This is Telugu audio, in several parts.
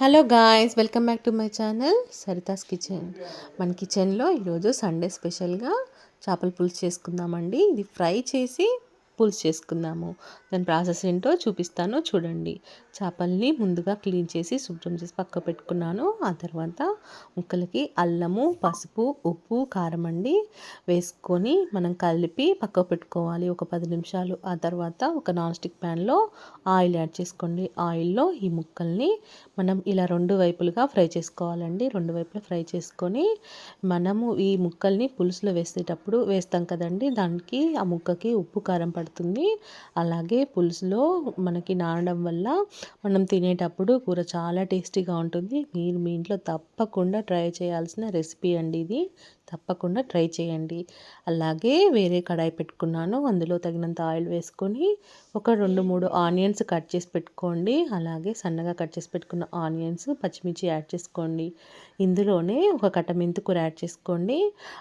Hello guys welcome back to my channel Saritha's kitchen. మన కిచెన్లో ఈరోజు సండే స్పెషల్గా చేపల పులుసు చేసుకుందామండి. ఇది ఫ్రై చేసి పులుసు చేసుకుందాము. దాని ప్రాసెస్ ఏంటో చూపిస్తాను చూడండి. చేపల్ని ముందుగా క్లీన్ చేసి శుభ్రం చేసి పక్క పెట్టుకున్నాను. ఆ తర్వాత ముక్కలకి అల్లము పసుపు ఉప్పు కారం అండి వేసుకొని మనం కలిపి పక్క పెట్టుకోవాలి. ఒక పది నిమిషాలు. ఆ తర్వాత ఒక నాన్ స్టిక్ ప్యాన్లో ఆయిల్ యాడ్ చేసుకోండి. ఆయిల్లో ఈ ముక్కల్ని మనం ఇలా రెండు వైపులుగా ఫ్రై చేసుకోవాలండి. రెండు వైపులా ఫ్రై చేసుకొని మనము ఈ ముక్కల్ని పులుసులో వేసేటప్పుడు వేస్తాం కదండి. దానికి ఆ ముక్కకి ఉప్పు కారం పడుతుంది అలాగే పులుసులో మనకి నానడం వల్ల మనం తినేటప్పుడు కూర చాలా టేస్టీగా ఉంటుంది. మీరు మీ ఇంట్లో తప్పకుండా ట్రై చేయాల్సిన రెసిపీ అండి ఇది. తప్పకుండా ట్రై చేయండి. అలాగే వేరే కడాయి పెట్టుకున్నాను. అందులో తగినంత ఆయిల్ వేసుకొని ఒక రెండు మూడు ఆనియన్స్ కట్ చేసి పెట్టుకోండి. అలాగే సన్నగా కట్ చేసి పెట్టుకున్న ఆనియన్స్ పచ్చిమిర్చి యాడ్ చేసుకోండి. ఇందులోనే ఒక కట్ట మెంతుకూర యాడ్ చేసుకోండి.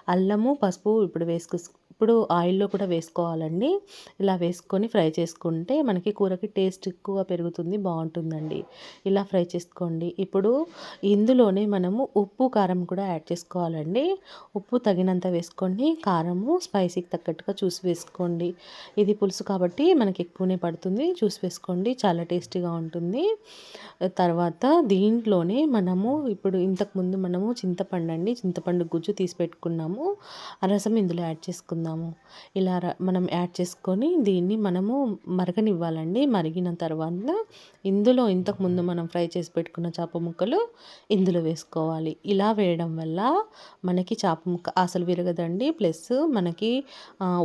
అల్లము పసుపు ఇప్పుడు వేసుకు ఇప్పుడు ఆయిల్లో కూడా వేసుకోవాలండి. ఇలా వేసుకొని ఫ్రై చేసుకుంటే మనకి కూరకి టేస్ట్ ఎక్కువ పెరుగుతుంది బాగుంటుందండి. ఇలా ఫ్రై చేసుకోండి. ఇప్పుడు ఇందులోనే మనము ఉప్పు కారం కూడా యాడ్ చేసుకోవాలండి. ఉప్పు తగినంత వేసుకోండి కారము స్పైసీకి తగ్గట్టుగా చూసి వేసుకోండి. ఇది పులుసు కాబట్టి మనకి ఎక్కువనే పడుతుంది. చూసి వేసుకోండి. చాలా టేస్టీగా ఉంటుంది. తర్వాత దీంట్లోనే మనము ఇప్పుడు ఇంతకుముందు మనము చింతపండు అండి చింతపండు గుజ్జు తీసి పెట్టుకున్నాము. ఆ రసం ఇందులో యాడ్ చేసుకుందాం. చేసుకుందాము. ఇలా మనం యాడ్ చేసుకొని దీన్ని మనము మరగనివ్వాలండి. మరిగిన తర్వాత ఇందులో ఇంతకుముందు మనం ఫ్రై చేసి పెట్టుకున్న చేప ముక్కలు ఇందులో వేసుకోవాలి. ఇలా వేయడం వల్ల మనకి చేప ముక్క అసలు విరగదండి. ప్లస్ మనకి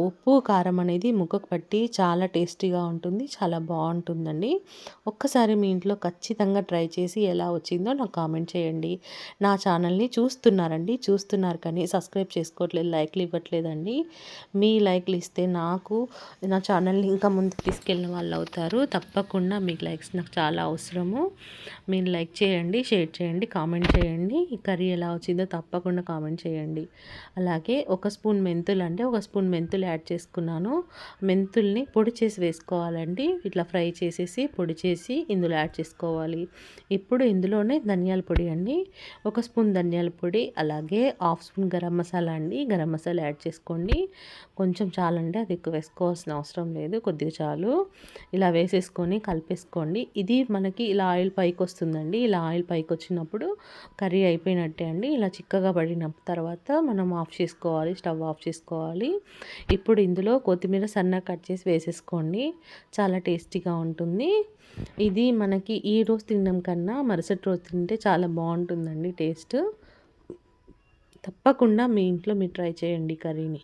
ఉప్పు కారం అనేది ముక్కకు పట్టి చాలా టేస్టీగా ఉంటుంది. చాలా బాగుంటుందండి. ఒక్కసారి మీ ఇంట్లో ఖచ్చితంగా ట్రై చేసి ఎలా వచ్చిందో నాకు కామెంట్ చేయండి. నా ఛానల్ని చూస్తున్నారండి. చూస్తున్నారు కానీ సబ్స్క్రైబ్ చేసుకోవట్లేదు లైక్లు ఇవ్వట్లేదండి. మీ లైక్లు ఇస్తే నాకు నా ఛానల్ని ఇంకా ముందుకు తీసుకెళ్ళిన వాళ్ళు అవుతారు. తప్పకుండా మీ లైక్స్ నాకు చాలా అవసరము. మీరు లైక్ చేయండి షేర్ చేయండి కామెంట్ చేయండి. ఈ కర్రీ ఎలా వచ్చిందో తప్పకుండా కామెంట్ చేయండి. అలాగే ఒక స్పూన్ మెంతులు అంటే ఒక స్పూన్ మెంతులు యాడ్ చేసుకున్నాను. మెంతుల్ని పొడి చేసి వేసుకోవాలండి. ఇట్లా ఫ్రై చేసేసి పొడి చేసి ఇందులో యాడ్ చేసుకోవాలి. ఇప్పుడు ఇందులోనే ధనియాల పొడి అండి. ఒక స్పూన్ ధనియాల పొడి అలాగే హాఫ్ స్పూన్ గరం మసాలా అండి. గరం మసాలా యాడ్ చేసుకోండి. కొంచెం చాలంటే అది ఎక్కువ వేసుకోవాల్సిన అవసరం లేదు కొద్దిగా చాలు. ఇలా వేసేసుకొని కలిపేసుకోండి. ఇది మనకి ఇలా ఆయిల్ పైకి వస్తుందండి. ఇలా ఆయిల్ పైకి వచ్చినప్పుడు కర్రీ అయిపోయినట్టే అండి. ఇలా చిక్కగా పడిన తర్వాత మనం ఆఫ్ చేసుకోవాలి స్టవ్ ఆఫ్ చేసుకోవాలి. ఇప్పుడు ఇందులో కొత్తిమీర సన్నగా కట్ చేసి వేసేసుకోండి. చాలా టేస్టీగా ఉంటుంది. ఇది మనకి ఈ రోజు తినడం కన్నా మరుసటి రోజు తింటే చాలా బాగుంటుందండి టేస్ట్. తప్పకుండా మీ ఇంట్లో మీరు ట్రై చేయండి కర్రీని.